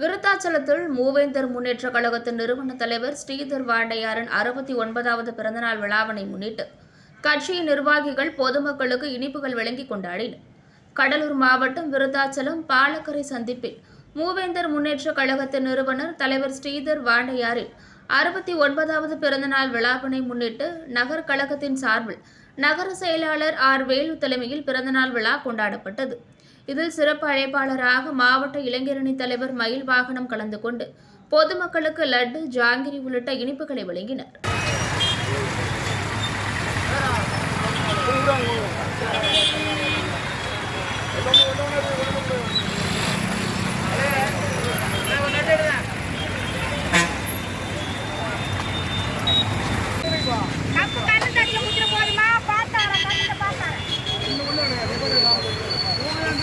விருத்தாச்சலத்தில் மூவேந்தர் முன்னேற்ற கழகத்தின் நிறுவன தலைவர் ஸ்ரீதர் வாண்டையாரின் அறுபத்தி ஒன்பதாவது பிறந்தநாள் விழாவினை முன்னிட்டு கட்சியின் நிர்வாகிகள் பொதுமக்களுக்கு இனிப்புகள் வழங்கி கொண்டாடினர். கடலூர் மாவட்டம் விருத்தாச்சலம் பாலக்கரை சந்திப்பில் மூவேந்தர் முன்னேற்ற கழகத்தின் நிறுவனர் தலைவர் ஸ்ரீதர் வாண்டையாரின் அறுபத்தி ஒன்பதாவது பிறந்தநாள் விழாவினை முன்னிட்டு நகர் கழகத்தின் சார்பில் நகர செயலாளர் ஆர் வேலு தலைமையில் பிறந்தநாள் விழா கொண்டாடப்பட்டது. இதில் சிறப்பு அழைப்பாளராக மாவட்ட இளைஞரணி தலைவர் மயில் வாகனம் கலந்து கொண்டு பொதுமக்களுக்கு லட்டு ஜாங்கிரி உள்ளிட்ட இனிப்புகளை வழங்கினர். எல்லாமே